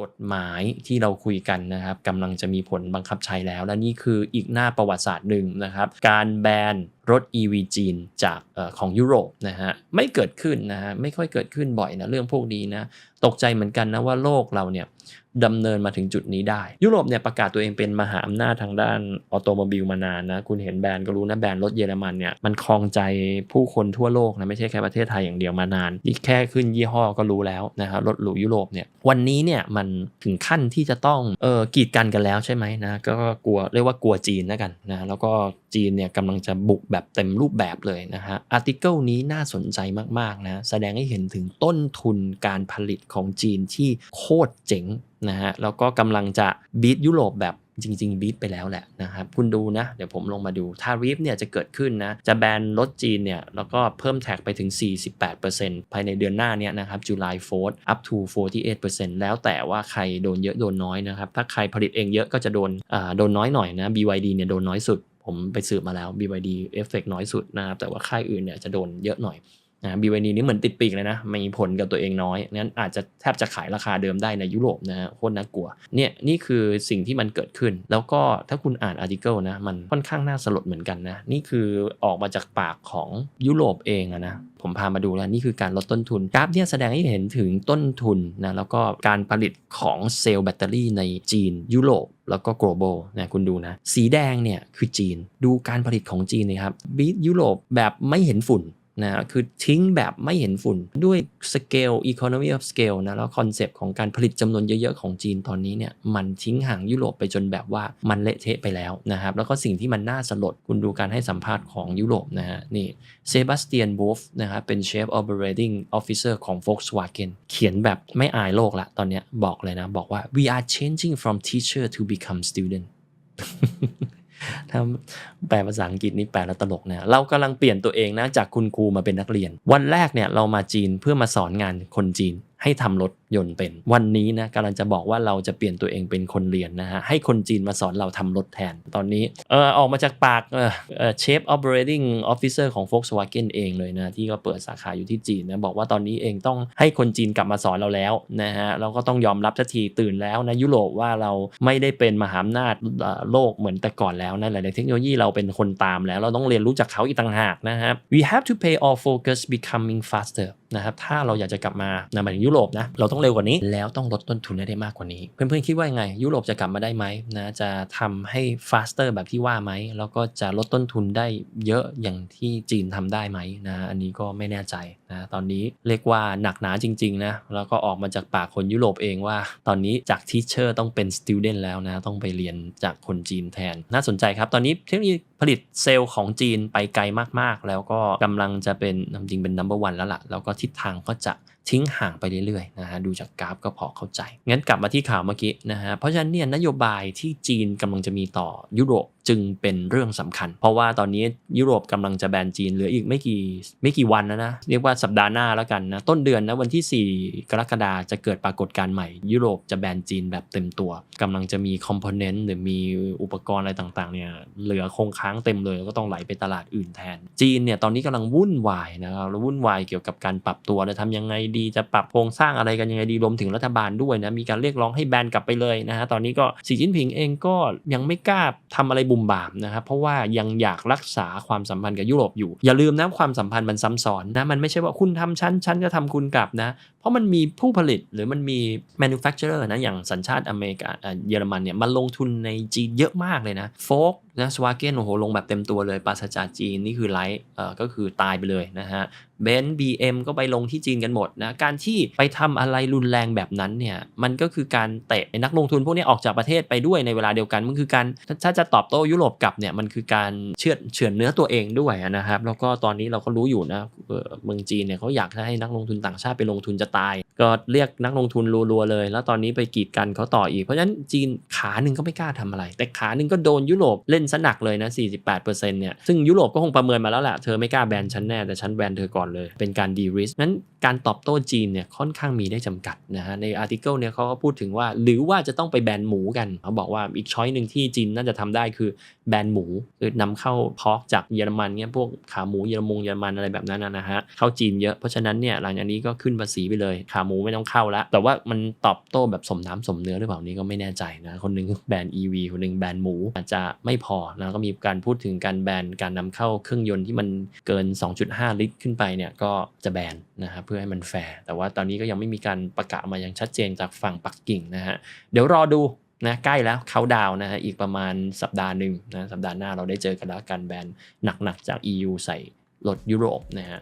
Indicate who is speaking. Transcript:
Speaker 1: กฎหมายที่เราคุยกันนะครับกำลังจะมีผลบังคับใช้แล้ว และนี่คืออีกหน้าประวัติศาสตร์หนึ่งนะครับ การแบน รถ EV จีนจากอของยุโรปนะฮะไม่เกิดขึ้นนะฮะไม่ค่อยเกิดขึ้นบ่อยนะเรื่องพวกนี้นะตกใจเหมือนกันนะว่าโลกเราเนี่ยดำเนินมาถึงจุดนี้ได้ ยุโรปเนี่ยประกาศตัวเองเป็นมหาอำนาจทางด้านออโตโมบิลมานานนะคุณเห็นแบรนด์ก็รู้นะแบรนด์รถเยอรมันเนี่ยมันคลองใจผู้คนทั่วโลกนะไม่ใช่แค่ประเทศไทยอย่างเดียวมานานนี่แค่ขึ้นยี่ห้อก็รู้แล้วนะครับรถหรูยุโรปเนี่ยวันนี้เนี่ยมันถึงขั้นที่จะต้องเออกีดกันกันแล้วใช่ไหมนะก็กลัวเรียกว่ากลัวจีนแล้วกันนะแล้วก็ จีนเนี่ยกำลังจะบุกแบบเต็มรูปแบบเลยนะฮะอาร์ติเคิลนี้น่าสนใจมากๆนะแสดงให้เห็นถึงต้นทุนการผลิตของจีนที่โคตรเจ๋งนะฮะแล้วก็กำลังจะบีทยุโรปแบบจริง ๆ บีทไปแล้วแหละนะครับคุณดูนะ เดี๋ยวผมลงมาดูทาริฟเนี่ยจะเกิดขึ้นนะ จะแบนรถจีนเนี่ย แล้วก็เพิ่มแท็กไปถึง 48%ภายในเดือนหน้าเนี่ยนะครับ July 4 up to 48%แล้วแต่ว่าใครโดนเยอะโดนน้อยนะครับ ถ้าใครผลิตเองเยอะก็จะโดนอ่าโดนน้อยหน่อยนะ BYD เนี่ยโดนน้อยสุด ผมไปสืบมาแล้ว BYD เอฟเฟกน้อยสุดนะครับแต่ว่าค่ายอื่นเนี่ยจะโดนเยอะหน่อย นะ BYD นี่เหมือนติดปีกเลยนะ มีผลกับตัวเองน้อยงั้นอาจจะแทบจะขายราคาเดิมได้ในยุโรปนะฮะโคตรน่ากลัวเนี่ยนี่คือสิ่งที่มันเกิดขึ้น แล้วก็ถ้าคุณอ่านอาร์ติเคิลนะมันค่อนข้างน่าสลดเหมือนกันนะนี่คือออกมาจากปากของยุโรปเองนะผมพามาดูแล้วนี่คือการลดต้นทุนกราฟเนี่ยแสดงให้เห็นถึงต้นทุนนะแล้วก็การผลิตของเซลล์แบตเตอรี่ในจีนยุโรปแล้วก็ global นะคุณดูนะ สีแดงเนี่ยคือจีน ดูการผลิตของจีนนะครับบีทยุโรปแบบไม่เห็นฝุ่น นะคือทิ้งแบบไม่เห็นฝุ่นด้วยสเกล economy of scale นะแล้วคอนเซปต์ของการผลิตจำนวนเยอะ ๆ ของจีนตอนนี้เนี่ยมันทิ้งห่างยุโรปไปจนแบบว่ามันเละเทะไปแล้วนะครับ แล้วก็สิ่งที่มันน่าสลดคุณดูการให้สัมภาษณ์ของยุโรปนะฮะนี่เซบาสเตียนบูฟนะครับเป็น Chief Operating Officer ของ Volkswagen เขียนแบบไม่อายโลกละตอนนี้บอกเลยนะ บอกว่า we are changing from teacher to become student ถ้าแปลภาษาอังกฤษนี่แปลแล้วตลกนะเรากำลังเปลี่ยนตัวเองนะจากคุณครูมาเป็นนักเรียน วันแรกเนี่ยเรามาจีนเพื่อมาสอนงานคนจีน ให้ทำรถยนต์เป็น วันนี้นะกำลังจะบอกว่าเราจะเปลี่ยนตัวเองเป็นคนเรียนนะฮะให้คนจีนมาสอนเราทำรถแทน ตอนนี้เออออกมาจากปากเออเชฟ operating officer ของ Volkswagen เองเลยนะ ที่ก็เปิดสาขาอยู่ที่จีนนะบอกว่าตอนนี้เองต้องให้คนจีนกลับมาสอนเราแล้วนะฮะเราก็ต้องยอมรับทันทีตื่นแล้วนะยุโรปว่าเราไม่ได้เป็นมหาอำนาจโลกเหมือนแต่ก่อนแล้วนะหลายๆเทคโนโลยีเราเป็นคนตามแล้ว เราต้องเรียนรู้จากเขาอีกต่างหากนะครับ we have to pay all focus becoming faster นะครับถ้าเราอยากจะกลับมานะหมายถึงยุโรปนะเราต้องเร็วกว่านี้แล้วต้องลดต้นทุนได้มากกว่านี้ เพื่อนๆคิดว่ายังไง ยุโรปจะกลับมาได้ไหมนะจะทำให้ faster แบบที่ว่าไหมแล้วก็จะลดต้นทุนได้เยอะอย่างที่จีนทำได้ไหมนะอันนี้ก็ไม่แน่ใจ นะตอนนี้เรียกว่าหนักหนาจริงๆนะแล้วก็ออกมาจากปากคนยุโรปเองว่า ตอนนี้จากทิเชอร์ต้องเป็นสติวเดนแล้วนะต้องไปเรียนจากคนจีนแทน น่าสนใจครับ ตอนนี้เทคโนโลยีผลิตเซลล์ของจีนไปไกลมากๆ แล้วก็กำลังจะเป็นจริงเป็น number one แล้วล่ะแล้วก็ทิศทางก็จะ ทิ้งห่างไปเรื่อยๆนะฮะดูจากกราฟก็พอเข้าใจ งั้นกลับมาที่ข่าวเมื่อกี้นะฮะเพราะฉะนั้นเนี่ยนโยบายที่จีนกำลังจะมีต่อยุโรปจึงเป็นเรื่องสำคัญ เพราะว่าตอนนี้ยุโรปกำลังจะแบนจีนเหลืออีกไม่กี่ไม่กี่วันนะนะ เรียกว่าสัปดาห์หน้าแล้วกันนะ ต้นเดือนนะวันที่ 4 กรกฎาจะเกิดปรากฏการณ์ใหม่ ยุโรปจะแบนจีนแบบเต็มตัวกำลังจะมีคอมโพเนนต์หรือมีอุปกรณ์อะไรต่างๆเนี่ยเหลือคงค้างเต็มเลยก็ต้องไหลไปตลาดอื่นแทน จีนเนี่ยตอนนี้กำลังวุ่นวายนะครับแล้ววุ่นวายเกี่ยวกับการปรับตัวจะทำยังไงดีจะปรับโครงสร้างอะไรกันยังไงดีรวมถึงรัฐบาลด้วยนะมีการเรียกร้องให้แบนกลับไปเลยนะฮะตอนนี้ก็สีจิ้นผิงเองก็ยังไม่กล้าทำอะไรบุ่มบามนะครับเพราะว่ายังอยากรักษาความสัมพันธ์กับยุโรปอยู่ อย่าลืมนะความสัมพันธ์มันซ้ำซ้อนนะมันไม่ใช่ว่าคุณทำชั้นชั้นจะทำคุณกลับนะ ราะมันมีผู้ผลิตหรือมันมี manufacturer นะอย่างสัญชาติอเมริกาเยอรมันเนี่ยมันลงทุนในจีนเยอะมากเลยนะโฟกนะสวาเกนโอ้โหลงแบบเต็มตัวเลยปราศจากจีนนี่คือไลท์เอ่อก็คือตายไปเลยนะฮะเบนซ์บีเอ็มก็ไปลงที่จีนกันหมดนะการที่ไปทำอะไรรุนแรงแบบนั้นเนี่ยมันก็คือการเตะนักลงทุนพวกนี้ออกจากประเทศไปด้วยในเวลาเดียวกันมันคือการถ้าจะตอบโต้ยุโรปกลับเนี่ยมันคือการเชือดเฉือนเนื้อตัวเองด้วยนะครับแล้วก็ตอนนี้เราก็รู้อยู่นะเมืองจีนเนี่ยเขาอยากให้นักลงทุนต่างชาติไปลงทุนจะตาย ก็เรียกนักลงทุนรัวๆเลย แล้วตอนนี้ไปกีดกันเขาต่ออีก เพราะฉะนั้นจีนขาหนึ่งก็ไม่กล้าทำอะไร แต่ขาหนึ่งก็โดนยุโรปเล่นสนักเลยนะ 48%เนี่ย ซึ่งยุโรปก็คงประเมินมาแล้วแหละ เธอไม่กล้าแบนฉันแน่ แต่ฉันแบนเธอก่อนเลย เป็นการดีริสนั้น การตอบโต้จีนเนี่ยค่อนข้างมีได้จำกัดนะฮะในอาร์ติเคิลเนี่ยเขาก็พูดถึงว่า หรือว่าจะต้องไปแบนหมูกันเขาบอกว่าอีกช้อยหนึ่งที่จีนน่าจะทำได้คือแบนหมูคือนำเข้าพอกจากเยอรมันเนี่ยพวกขาหมูเยอรมงเยอรมันอะไรแบบนั้นนะฮะเข้าจีนเยอะเพราะฉะนั้นเนี่ยหลังจากนี้ก็ขึ้นภาษีไปเลยขาหมูไม่ต้องเข้าละแต่ว่ามันตอบโต้แบบสมน้ำสมเนื้อหรือเปล่านี่ก็ไม่แน่ใจนะคนหนึงแบน EV คนหนึงแบนหมูอาจจะไม่พอนะก็มีการพูดถึงการแบนการนำเข้าเครื่องยนต์ที่มันเกิน 2.5 ลิตรขึ้นไปเนี่ยก็จะแบนนะครับพื่อให้มันแฟร์แต่ว่าตอนนี้ก็ยังไม่มีการประกาศมาอย่างชัดเจนจากฝั่งปักกิ่งนะฮะเดี๋ยวรอดูนะใกล้แล้วเขาดาวน์นะฮะอีกประมาณสัปดาห์หนึ่งนะสัปดาห์หน้าเราได้เจอกันแล้วการแบนหนักๆจาก EU ใส่รถยุโรปนะฮะ